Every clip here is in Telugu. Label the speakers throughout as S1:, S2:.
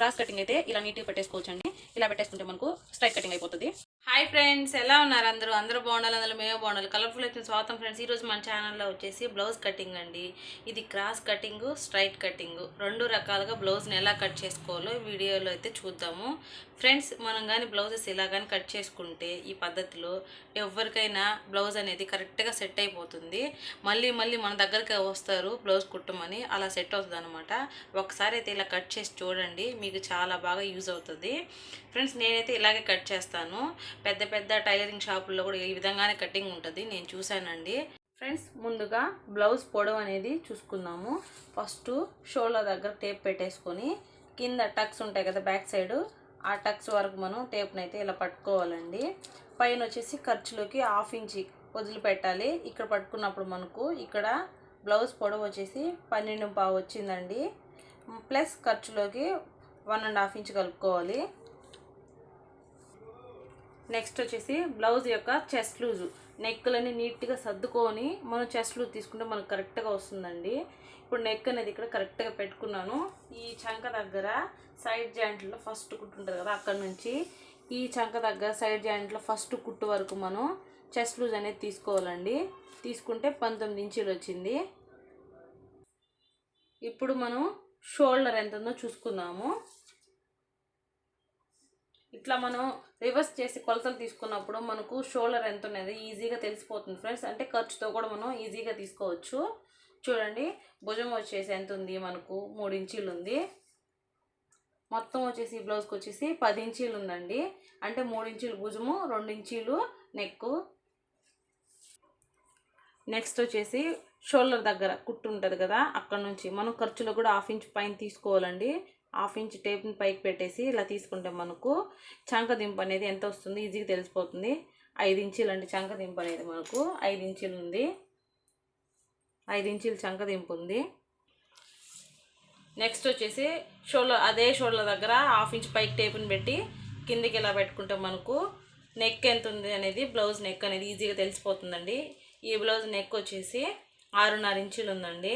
S1: క్రాస్ కటింగ్ అయితే ఇలా నీట్గా పెట్టేసుకోవచ్చండి. ఇలా పెట్టేసుకుంటే మనకు స్ట్రైట్ కటింగ్ అయిపోతుంది.
S2: హాయ్ ఫ్రెండ్స్ ఎలా ఉన్నారు అందరూ? అందరూ బాగుండాలి అందులో మేము బాగుండాలి కలర్ఫుల్ అయితే స్వాగతం ఫ్రెండ్స్. ఈరోజు మన ఛానల్లో వచ్చేసి బ్లౌజ్ కటింగ్ అండి. ఇది క్రాస్ కటింగ్ స్ట్రైట్ కటింగ్ రెండు రకాలుగా బ్లౌజ్ని ఎలా కట్ చేసుకోవాలో వీడియోలో అయితే చూద్దాము. ఫ్రెండ్స్ మనం కానీ బ్లౌజెస్ ఇలా కానీ కట్ చేసుకుంటే ఈ పద్ధతిలో ఎవరికైనా బ్లౌజ్ అనేది కరెక్ట్గా సెట్ అయిపోతుంది. మళ్ళీ మళ్ళీ మన దగ్గరికి వస్తారు బ్లౌజ్ కుట్టమని అలా సెట్ అవుతుంది అనమాట ఒకసారి అయితే ఇలా కట్ చేసి చూడండి మీకు చాలా బాగా యూజ్ అవుతుంది. ఫ్రెండ్స్ నేనైతే ఇలాగే కట్ చేస్తాను. పెద్ద పెద్ద టైలరింగ్ షాపుల్లో కూడా ఈ విధంగానే కటింగ్ ఉంటుంది. నేను చూశానండి. ఫ్రెండ్స్ ముందుగా బ్లౌజ్ పొడవు అనేది చూసుకుందాము. ఫస్ట్ షోల్డర్ దగ్గర టేప్ పెట్టేసుకొని కింద టక్స్ ఉంటాయి కదా బ్యాక్ సైడ్ ఆ టక్స్ వరకు మనం టేప్ని అయితే ఇలా పట్టుకోవాలండి. పైన వచ్చేసి ఖర్చులోకి హాఫ్ ఇంచి వదిలిపెట్టాలి. ఇక్కడ పట్టుకున్నప్పుడు మనకు ఇక్కడ బ్లౌజ్ పొడవు వచ్చేసి పన్నెండు పావు వచ్చిందండి. ప్లస్ ఖర్చులోకి వన్ అండ్ హాఫ్ ఇంచ్ కలుపుకోవాలి. నెక్స్ట్ వచ్చేసి బ్లౌజ్ యొక్క చెస్ట్ లూజు. నెక్లన్నీ నీట్గా సర్దుకొని మనం చెస్ట్ లూజ్ తీసుకుంటే మనకు కరెక్ట్గా వస్తుందండి. ఇప్పుడు నెక్ అనేది ఇక్కడ కరెక్ట్గా పెట్టుకున్నాను. ఈ చంక దగ్గర సైడ్ జాయింట్లో ఫస్ట్ కుట్టు ఉంటుంది కదా అక్కడ నుంచి ఈ చంక దగ్గర సైడ్ జాయింట్లో ఫస్ట్ కుట్టు వరకు మనం చెస్ట్ లూజ్ అనేది తీసుకోవాలండి. తీసుకుంటే పంతొమ్మిది ఇంచులు వచ్చింది. ఇప్పుడు మనం షోల్డర్ ఎంత ఉందో చూసుకుందాము. ఇట్లా మనం రివర్స్ చేసి కొలతలు తీసుకున్నప్పుడు మనకు షోల్డర్ ఎంత ఉన్నది ఈజీగా తెలిసిపోతుంది ఫ్రెండ్స్. అంటే ఖర్చుతో కూడా మనం ఈజీగా తీసుకోవచ్చు. చూడండి భుజం వచ్చేసి ఎంత ఉంది మనకు? మూడు ఇంచీలు ఉంది. మొత్తం వచ్చేసి ఈ బ్లౌజ్కి వచ్చేసి పది ఇంచీలు ఉందండి. అంటే మూడు ఇంచీలు భుజము రెండు ఇంచీలు నెక్కు. నెక్స్ట్ వచ్చేసి షోల్డర్ దగ్గర కుట్టు ఉంటుంది కదా అక్కడ నుంచి మనం ఖర్చులో కూడా హాఫ్ ఇంచ్ పైన తీసుకోవాలండి. హాఫ్ ఇంచ్ టేప్ని పైకి పెట్టేసి ఇలా తీసుకుంటే మనకు చంక దింపు అనేది ఎంత వస్తుంది? ఈజీగా తెలిసిపోతుంది. ఐదు ఇంచీలు అంటే చంక దింపు అనేది మనకు ఐదు ఇంచీలు ఉంది. ఐదు ఇంచీలు చంక దింపు ఉంది. నెక్స్ట్ వచ్చేసి షోల్డర్ అదే షోల్డర్ దగ్గర హాఫ్ ఇంచ్ పైకి టేపుని పెట్టి కిందికి ఇలా పెట్టుకుంటే మనకు నెక్ ఎంత ఉంది అనేది బ్లౌజ్ నెక్ అనేది ఈజీగా తెలిసిపోతుందండి. ఈ బ్లౌజ్ నెక్ వచ్చేసి ఆరున్నర ఇంచులు ఉందండి.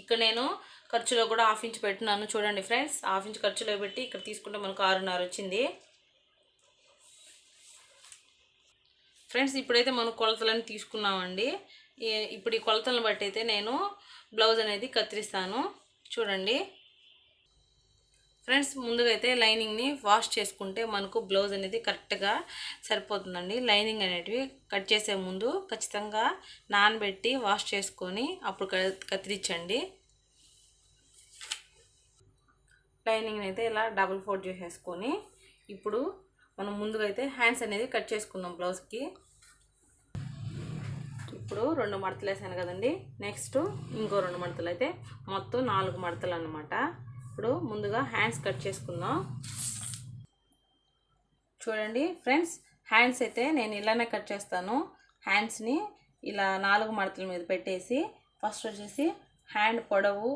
S2: ఇక్కడ నేను ఖర్చులో కూడా హాఫ్ ఇంచ్ పెట్టినాను చూడండి ఫ్రెండ్స్ హాఫ్ ఇంచ్ ఖర్చులో పెట్టి ఇక్కడ తీసుకుంటే మనకు ఆరున్నర వచ్చింది. ఫ్రెండ్స్ ఇప్పుడైతే మనం కొలతలను తీసుకున్నామండి. ఇప్పుడు ఈ కొలతలను బట్టి అయితే నేను బ్లౌజ్ అనేది కత్తిరిస్తాను. చూడండి. ఫ్రెండ్స్ ముందుగా అయితే లైనింగ్ని వాష్ చేసుకుంటే మనకు బ్లౌజ్ అనేది కరెక్ట్గా సరిపోతుందండి. లైనింగ్ అనేటివి కట్ చేసే ముందు ఖచ్చితంగా నానబెట్టి వాష్ చేసుకొని అప్పుడు క- కత్తిరించండి. లైనింగ్ని అయితే ఇలా డబుల్ ఫోల్డ్ చేసేసుకొని ఇప్పుడు మనం ముందుగా అయితే హ్యాండ్స్ అనేది కట్ చేసుకుందాం బ్లౌజ్కి. ఇప్పుడు రెండు మడతలు వేసాను కదండి. నెక్స్ట్ ఇంకో రెండు మడతలు అయితే మొత్తం నాలుగు మడతలు అనమాట ఇప్పుడు ముందుగా హ్యాండ్స్ కట్ చేసుకుందాం. చూడండి ఫ్రెండ్స్ హ్యాండ్స్ అయితే నేను ఇలానే కట్ చేస్తాను. హ్యాండ్స్ని ఇలా నాలుగు మడతల మీద పెట్టేసి ఫస్ట్ వచ్చేసి హ్యాండ్ పొడవు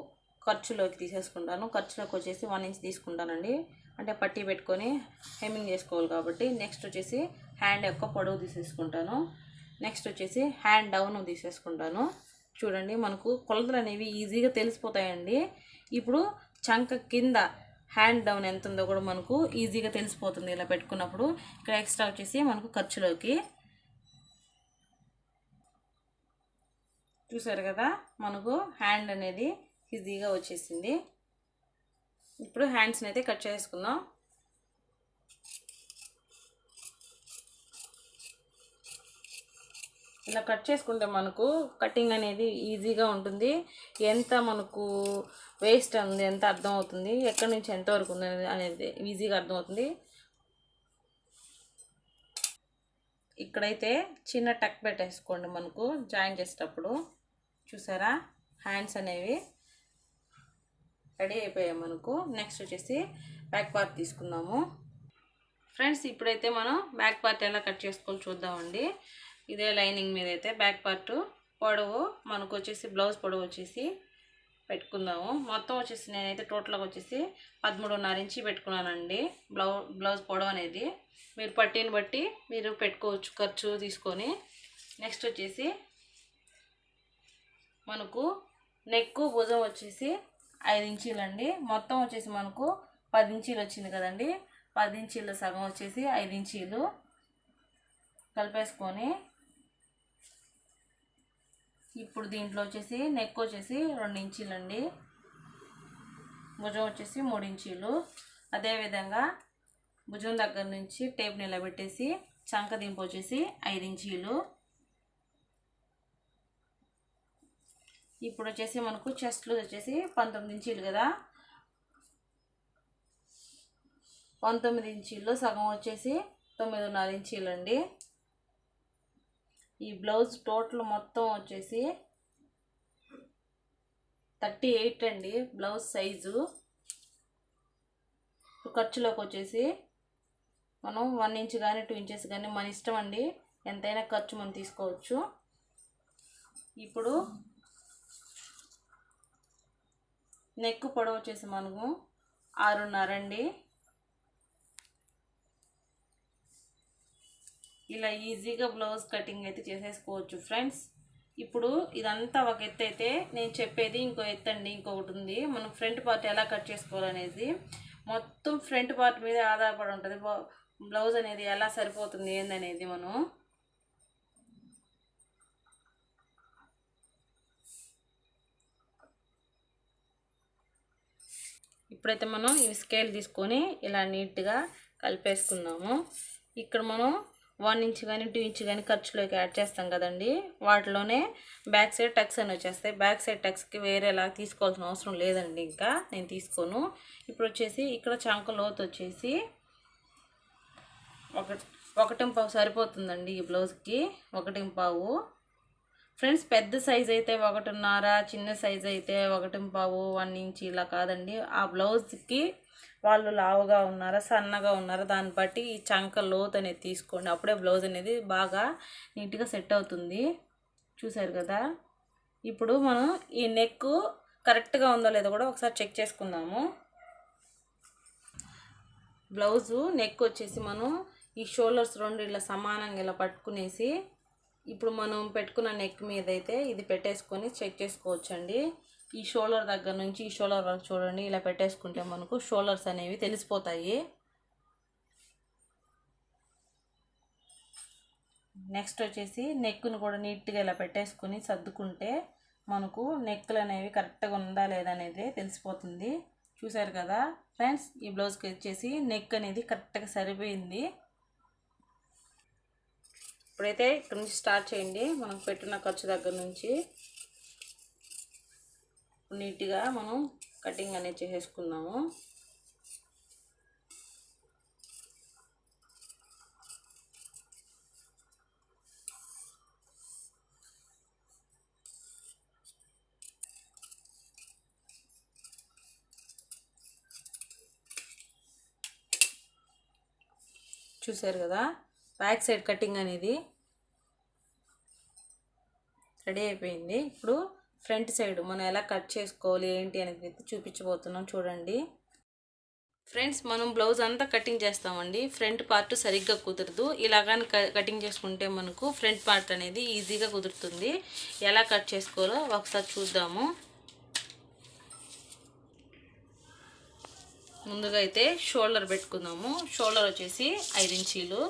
S2: ఖర్చులోకి తీసేసుకుంటాను. ఖర్చులోకి వచ్చేసి వన్ ఇంచ్ తీసుకుంటానండి. అంటే పట్టీ పెట్టుకొని హెమ్మింగ్ చేసుకోవాలి కాబట్టి నెక్స్ట్ వచ్చేసి హ్యాండ్ యొక్క పొడవు తీసేసుకుంటాను. నెక్స్ట్ వచ్చేసి హ్యాండ్ డౌన్ తీసేసుకుంటాను. చూడండి మనకు కొలతలు అనేవి ఈజీగా తెలిసిపోతాయండి. ఇప్పుడు చంక కింద హ్యాండ్ డౌన్ ఎంత ఉందో కూడా మనకు ఈజీగా తెలిసిపోతుంది ఇలా పెట్టుకున్నప్పుడు. ఇక్కడ ఎక్స్ట్రా వచ్చేసి మనకు ఖర్చులోకి. చూసారు కదా మనకు హ్యాండ్ అనేది ఈజీగా వచ్చేసింది. ఇప్పుడు హ్యాండ్స్ని అయితే కట్ చేసుకుందాం. ఇలా కట్ చేసుకుంటే మనకు కటింగ్ అనేది ఈజీగా ఉంటుంది. ఎంత మనకు వేస్ట్ ఉంది ఎంత అర్థం అవుతుంది ఎక్కడి నుంచి ఎంతవరకు ఉంది అనేది- అనేది ఈజీగా అర్థమవుతుంది. ఇక్కడైతే చిన్న టక్ పెట్టేసుకోండి మనకు జాయిన్ చేసేటప్పుడు. చూసారా? హ్యాండ్స్ అనేవి రెడీ అయిపోయాయి మనకు. నెక్స్ట్ వచ్చేసి బ్యాక్ పార్ట్ తీసుకుందాము. ఫ్రెండ్స్ ఇప్పుడైతే మనం బ్యాక్ పార్ట్ ఎలా కట్ చేసుకొని చూద్దామండి. ఇదే లైనింగ్ మీద అయితే బ్యాక్ పార్ట్ పొడవు మనకు వచ్చేసి బ్లౌజ్ పొడవు వచ్చేసి పెట్టుకుందాము. మొత్తం వచ్చేసి నేనైతే టోటల్గా వచ్చేసి పదమూడున్నర ఇంచి పెట్టుకున్నానండి. బ్లౌ బ్లౌజ్ పొడవు అనేది మీరు పట్టిని బట్టి మీరు పెట్టుకోవచ్చు ఖర్చు తీసుకొని. నెక్స్ట్ వచ్చేసి మనకు నెక్ భుజం వచ్చేసి ఐదు ఇంచీలు అండి మొత్తం వచ్చేసి మనకు పది ఇంచీలు వచ్చింది కదండి. పది ఇంచీల సగం వచ్చేసి ఐదు ఇంచీలు కలిపేసుకొని ఇప్పుడు దీంట్లో వచ్చేసి నెక్ వచ్చేసి రెండు ఇంచీలు అండి భుజం వచ్చేసి మూడు ఇంచీలు. అదేవిధంగా భుజం దగ్గర నుంచి టేప్ నిలబెట్టేసి చంక దింపు వచ్చేసి ఐదు ఇంచీలు. ఇప్పుడు వచ్చేసి మనకు చెస్ట్లు వచ్చేసి పంతొమ్మిది ఇంచీలు కదా. పంతొమ్మిది ఇంచీలు సగం వచ్చేసి తొమ్మిదిన్నర ఇంచీలు అండి ఈ బ్లౌజ్ టోటల్ మొత్తం వచ్చేసి థర్టీ ఎయిట్ అండి బ్లౌజ్ సైజు. ఖర్చులోకి వచ్చేసి మనం వన్ ఇంచ్ కానీ టూ ఇంచెస్ కానీ మన ఇష్టం అండి. ఎంతైనా ఖర్చు మనం తీసుకోవచ్చు. ఇప్పుడు నెక్ పొడవు వచ్చేసి మనము ఆరున్నర అండి. ఇలా ఈజీగా బ్లౌజ్ కటింగ్ అయితే చేసేసుకోవచ్చు ఫ్రెండ్స్. ఇప్పుడు ఇదంతా ఒక ఎత్తు అయితే నేను చెప్పేది ఇంకో ఎత్తు అండి ఇంకొకటి ఉంది. మనం ఫ్రంట్ పార్ట్ ఎలా కట్ చేసుకోవాలనేది. మొత్తం ఫ్రంట్ పార్ట్ మీద ఆధారపడి ఉంటుంది. బ్లౌజ్ అనేది ఎలా సరిపోతుంది ఏందనేది మనం. ఇప్పుడైతే మనం ఈ స్కేల్ తీసుకొని ఇలా నీట్గా కలిపేసుకున్నాము ఇక్కడ మనం వన్ ఇంచ్ కానీ టూ ఇంచ్ కానీ ఖర్చులోకి యాడ్ చేస్తాం కదండి. వాటిలోనే బ్యాక్ సైడ్ టక్స్ అని వచ్చేస్తాయి. బ్యాక్ సైడ్ టక్స్కి వేరేలా తీసుకోవాల్సిన అవసరం లేదండి ఇంకా. నేను తీసుకోను. ఇప్పుడు వచ్చేసి ఇక్కడ చంక లోతు వచ్చేసి ఒక ఒకటింపావు సరిపోతుందండి ఈ బ్లౌజ్కి ఒకటింపావు ఫ్రెండ్స్ పెద్ద సైజ్ అయితే ఒకటిన్నర చిన్న సైజ్ అయితే ఒకటింపావు వన్ ఇంచ్ ఇలా కాదండి. ఆ బ్లౌజ్కి వాళ్ళు లావుగా ఉన్నారా సన్నగా ఉన్నారా దాన్ని బట్టి ఈ చంక లోత్ అనేది తీసుకోండి. అప్పుడే బ్లౌజ్ అనేది బాగా నీట్గా సెట్ అవుతుంది. చూసారు కదా? ఇప్పుడు మనం ఈ నెక్ కరెక్ట్గా ఉందో లేదో కూడా ఒకసారి చెక్ చేసుకుందాము. బ్లౌజు నెక్ వచ్చేసి మనం ఈ షోల్డర్స్ రెండు ఇలా సమానంగా ఇలా పట్టుకునేసి ఇప్పుడు మనం పెట్టుకున్న నెక్ మీద అయితే ఇది పెట్టేసుకొని చెక్ చేసుకోవచ్చండి. ఈ షోల్డర్ దగ్గర నుంచి ఈ షోల్డర్ వరకు చూడండి. ఇలా పెట్టేసుకుంటే మనకు షోల్డర్స్ అనేవి తెలిసిపోతాయి. నెక్స్ట్ వచ్చేసి నెక్ను కూడా నీట్గా ఇలా పెట్టేసుకొని సర్దుకుంటే మనకు నెక్లు అనేవి కరెక్ట్గా ఉందా లేదా అనేది తెలిసిపోతుంది. చూసారు కదా ఫ్రెండ్స్? ఈ బ్లౌజ్కి వచ్చేసి నెక్ అనేది కరెక్ట్గా సరిపోయింది. ఇప్పుడైతే ఇక్కడ నుంచి స్టార్ట్ చేయండి. మనం పెట్టిన ఖర్చు దగ్గర నుంచి. నీట్గా మనం కటింగ్ అనేది చేసేసుకున్నాము చూసారు కదా? బ్యాక్ సైడ్ కటింగ్ అనేది రెడీ అయిపోయింది. ఇప్పుడు ఫ్రంట్ సైడ్ మనం ఎలా కట్ చేసుకోవాలి ఏంటి అనేది చూపించబోతున్నాం. చూడండి. ఫ్రెండ్స్ మనం బ్లౌజ్ అంతా కటింగ్ చేస్తామండి. ఫ్రంట్ పార్ట్ సరిగ్గా కుదరదు. ఇలాగాని కటింగ్ చేసుకుంటే మనకు ఫ్రంట్ పార్ట్ అనేది ఈజీగా కుదురుతుంది. ఎలా కట్ చేసుకోవాలో ఒకసారి చూద్దాము. ముందుగా అయితే షోల్డర్ పెట్టుకుందాము. షోల్డర్ వచ్చేసి ఐదు ఇంచీలు.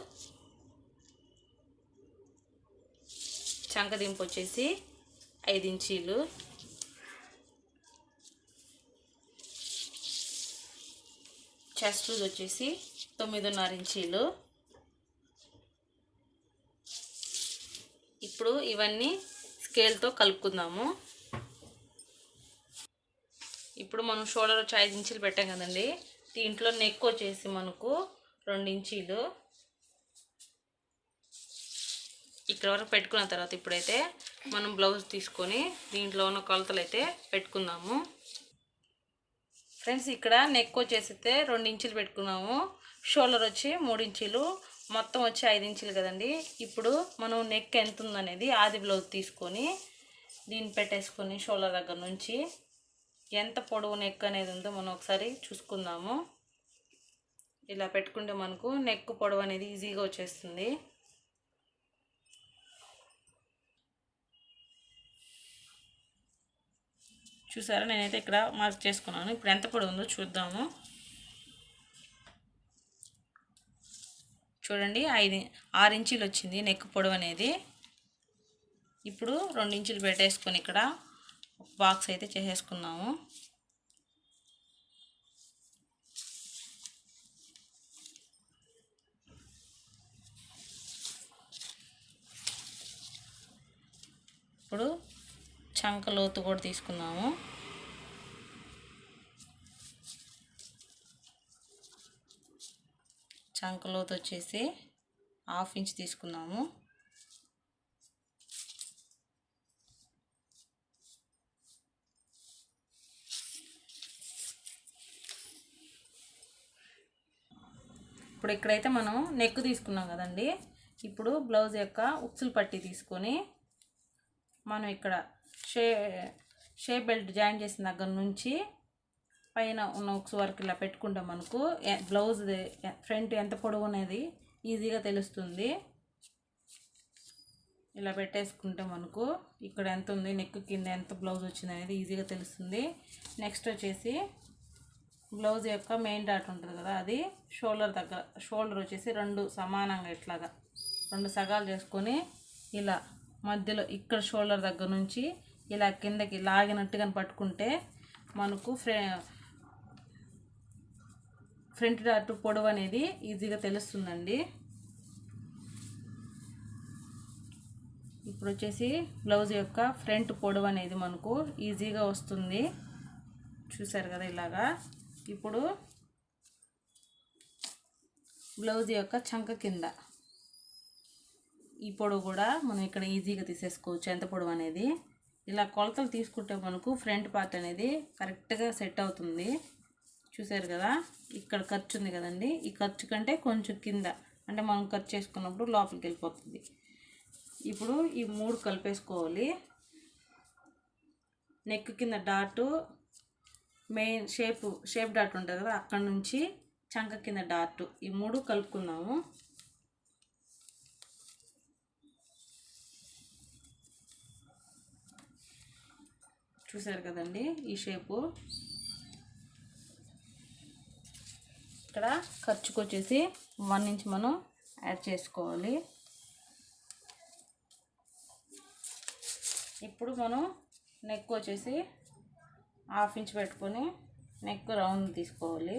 S2: చంకదింపు వచ్చేసి ఐదు ఇంచీలు. చెస్ట్ లూజ్ వచ్చేసి తొమ్మిదిన్నర ఇంచీలు. ఇప్పుడు ఇవన్నీ స్కేల్తో కలుపుకుందాము. ఇప్పుడు మనం షోల్డర్ వచ్చి ఐదు ఇంచీలు పెట్టాం కదండి. దీంట్లో నెక్ వచ్చేసి మనకు రెండు ఇంచీలు. ఇక్కడ వరకు పెట్టుకున్న తర్వాత ఇప్పుడైతే మనం బ్లౌజ్ తీసుకొని దీంట్లో ఉన్న కొలతలు అయితే పెట్టుకుందాము. ఫ్రెండ్స్ ఇక్కడ నెక్ వచ్చేసి అయితే రెండు ఇంచులు పెట్టుకున్నాము. షోల్డర్ వచ్చి మూడు ఇంచులు మొత్తం వచ్చి ఐదు ఇంచులు కదండి. ఇప్పుడు మనం నెక్ ఎంత ఉందనేది ఆది బ్లౌజ్ తీసుకొని దీన్ని పెట్టేసుకొని షోల్డర్ దగ్గర నుంచి ఎంత పొడవు నెక్ అనేది ఉందో మనం ఒకసారి చూసుకుందాము. ఇలా పెట్టుకుంటే మనకు నెక్ పొడవు అనేది ఈజీగా వచ్చేస్తుంది. చూసారా? నేనైతే ఇక్కడ మార్క్ చేసుకున్నాను. ఇప్పుడు ఎంత పొడి ఉందో చూద్దాము. చూడండి ఐదు ఆరు ఇంచులు వచ్చింది నెక్ పొడవు అనేది. ఇప్పుడు రెండు ఇంచులు పెట్టేసుకొని ఇక్కడ బాక్స్ అయితే చేసేసుకున్నాము ఇప్పుడు చంక లోతు కూడా తీసుకున్నాము చంక లోతు వచ్చేసి హాఫ్ ఇంచ్ తీసుకున్నాము ఇప్పుడు ఇక్కడైతే మనం నెక్ తీసుకున్నాం కదండి. ఇప్పుడు బ్లౌజ్ యొక్క ఉక్సులు పట్టి తీసుకొని మనం ఇక్కడ షే షే బెల్ట్ జాయిన్ చేసిన దగ్గర నుంచి పైన ఉన్న ఉక్స్ వరకు ఇలా పెట్టుకుంటే మనకు. బ్లౌజ్ ఫ్రంట్ ఎంత పొడవు అనేది ఈజీగా తెలుస్తుంది. ఇలా పెట్టేసుకుంటే మనకు ఇక్కడ ఎంత ఉంది నెక్ కింద ఎంత బ్లౌజ్ వచ్చింది అనేది ఈజీగా తెలుస్తుంది. నెక్స్ట్ వచ్చేసి బ్లౌజ్ యొక్క మెయిన్ డాట్ ఉంటుంది కదా అది షోల్డర్ దగ్గర షోల్డర్ వచ్చేసి రెండు సమానంగా ఇట్లాగా రెండు సగాలు చేసుకొని ఇలా మధ్యలో ఇక్కడ షోల్డర్ దగ్గర నుంచి ఇలా కిందకి లాగినట్టుగా పట్టుకుంటే మనకు ఫ్రే ఫ్రంట్ డాట్ పొడవు అనేది ఈజీగా తెలుస్తుందండి. ఇప్పుడు వచ్చేసి బ్లౌజ్ యొక్క ఫ్రంట్ పొడవు అనేది మనకు ఈజీగా వస్తుంది. చూసారు కదా ఇలాగా. ఇప్పుడు బ్లౌజ్ యొక్క చంక కింద ఈ పొడవు కూడా మనం ఇక్కడ ఈజీగా తీసేసుకోవచ్చు. ఎంత పొడవు అనేది? ఇలా కొలతలు తీసుకుంటే మనకు ఫ్రంట్ పార్ట్ అనేది కరెక్ట్గా సెట్ అవుతుంది. చూసారు కదా? ఇక్కడ ఖర్చు ఉంది కదండి. ఈ ఖర్చు కంటే కొంచెం కింద అంటే మనం ఖర్చు చేసుకున్నప్పుడు లోపలికి వెళ్ళిపోతుంది. ఇప్పుడు ఈ మూడు కలిపేసుకోవాలి. నెక్ కింద dot main shape shape dot ఉంటుంది కదా అక్కడ నుంచి చంక కింద డాట్. ఈ మూడు కలుపుకున్నాము చూసారు కదండి ఈ షేపు? ఇక్కడ ఖర్చుకు వచ్చేసి వన్ ఇంచ్ మనం యాడ్ చేసుకోవాలి. ఇప్పుడు మనం నెక్ వచ్చేసి హాఫ్ ఇంచ్ పెట్టుకొని నెక్ రౌండ్ తీసుకోవాలి.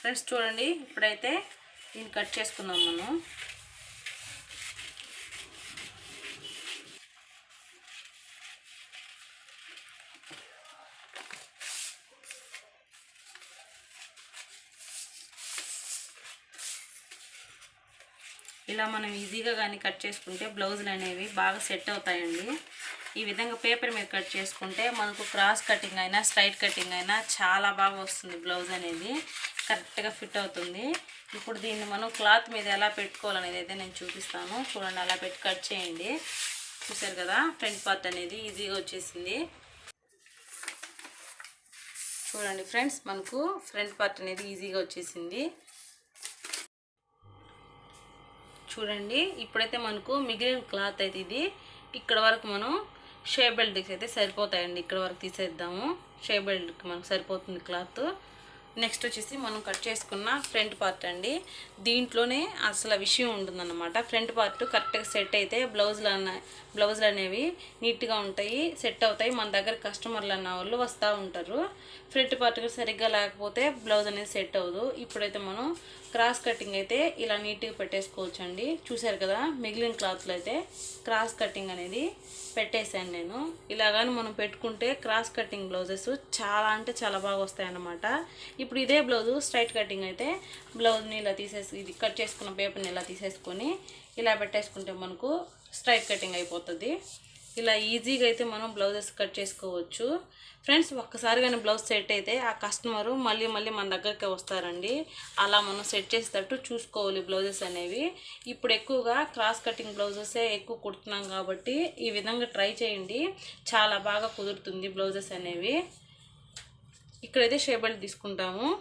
S2: ఫ్రెండ్స్ చూడండి ఇప్పుడైతే దీన్ని కట్ చేసుకుందాం మనం. ఇలా మనం ఈజీగా కానీ కట్ చేసుకుంటే బ్లౌజులు అనేవి బాగా సెట్ అవుతాయండి. ఈ విధంగా పేపర్ మీద కట్ చేసుకుంటే మనకు క్రాస్ కటింగ్ అయినా స్ట్రైట్ కటింగ్ అయినా చాలా బాగా వస్తుంది బ్లౌజ్ అనేది. కరెక్ట్గా ఫిట్ అవుతుంది. ఇప్పుడు దీన్ని మనం క్లాత్ మీద ఎలా పెట్టుకోవాలనేది అయితే నేను చూపిస్తాను. చూడండి అలా పెట్టి కట్ చేయండి. చూసారు కదా ఫ్రంట్ పార్ట్ అనేది ఈజీగా వచ్చేసింది. చూడండి ఫ్రెండ్స్ మనకు ఫ్రంట్ పార్ట్ అనేది ఈజీగా వచ్చేసింది. చూడండి ఇప్పుడైతే మనకు మిగిలిన క్లాత్ అయితే ఇది. ఇక్కడ వరకు మనం షే బెల్ట్కి అయితే సరిపోతాయండి. ఇక్కడ వరకు తీసేద్దాము. షే బెల్ట్కి మనకు సరిపోతుంది క్లాత్. నెక్స్ట్ వచ్చేసి మనం కట్ చేసుకున్న ఫ్రంట్ పార్ట్ అండి. దీంట్లోనే అసలు విషయం ఉంటుందన్నమాట. ఫ్రంట్ పార్ట్ కరెక్ట్గా సెట్ అయితే బ్లౌజులు అన్న బ్లౌజులు అనేవి నీట్గా ఉంటాయి సెట్ అవుతాయి. మన దగ్గర కస్టమర్లు అన్న వాళ్ళు వస్తూ ఉంటారు. ఫ్రంట్ పార్ట్ సరిగ్గా లేకపోతే బ్లౌజ్ అనేది సెట్ అవ్వదు. ఇప్పుడైతే మనం క్రాస్ కటింగ్ అయితే ఇలా నీట్గా పెట్టేసుకోవచ్చు అండి చూసారు కదా మిగిలిన క్లాత్లో అయితే క్రాస్ కటింగ్ అనేది పెట్టేశాను నేను. ఇలాగాని మనం పెట్టుకుంటే క్రాస్ కటింగ్ బ్లౌజెస్ చాలా అంటే చాలా బాగా వస్తాయన్నమాట. ఇప్పుడు ఇదే బ్లౌజ్ స్ట్రైట్ కటింగ్ అయితే బ్లౌజ్ని ఇలా తీసేసి ఇది కట్ చేసుకున్న పేపర్ని ఇలా తీసేసుకొని ఇలా పెట్టేసుకుంటే మనకు స్ట్రైట్ కటింగ్ అయిపోతుంది. ఇలా ఈజీగా అయితే మనం బ్లౌజెస్ కట్ చేసుకోవచ్చు. ఫ్రెండ్స్ ఒక్కసారి కానీ బ్లౌజ్ సెట్ అయితే ఆ కస్టమరు మళ్ళీ మళ్ళీ మన దగ్గరికి వస్తారండి. అలా మనం సెట్ చేసేటట్టు చూసుకోవాలి బ్లౌజెస్ అనేవి. ఇప్పుడు ఎక్కువగా క్రాస్ కటింగ్ బ్లౌజెసే ఎక్కువ కుడుతున్నాం కాబట్టి ఈ విధంగా ట్రై చేయండి. చాలా బాగా కుదురుతుంది బ్లౌజెస్ అనేవి. ఇక్కడైతే షేబెల్ట్ తీసుకుంటాము.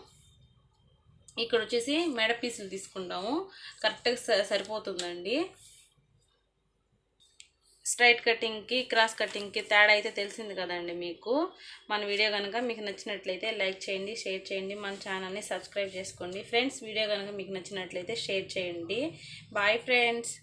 S2: ఇక్కడ వచ్చేసి మెడ పీసులు తీసుకుంటాము. కరెక్ట్గా స- సరిపోతుందండి. స్ట్రైట్ కటింగ్కి క్రాస్ కటింగ్కి తేడా అయితే తెలిసింది కదండి మీకు. మన వీడియో కనుక మీకు నచ్చినట్లయితే లైక్ చేయండి షేర్ చేయండి మన ఛానల్ని సబ్స్క్రైబ్ చేసుకోండి. ఫ్రెండ్స్ వీడియో కనుక మీకు నచ్చినట్లయితే షేర్ చేయండి. Bye friends!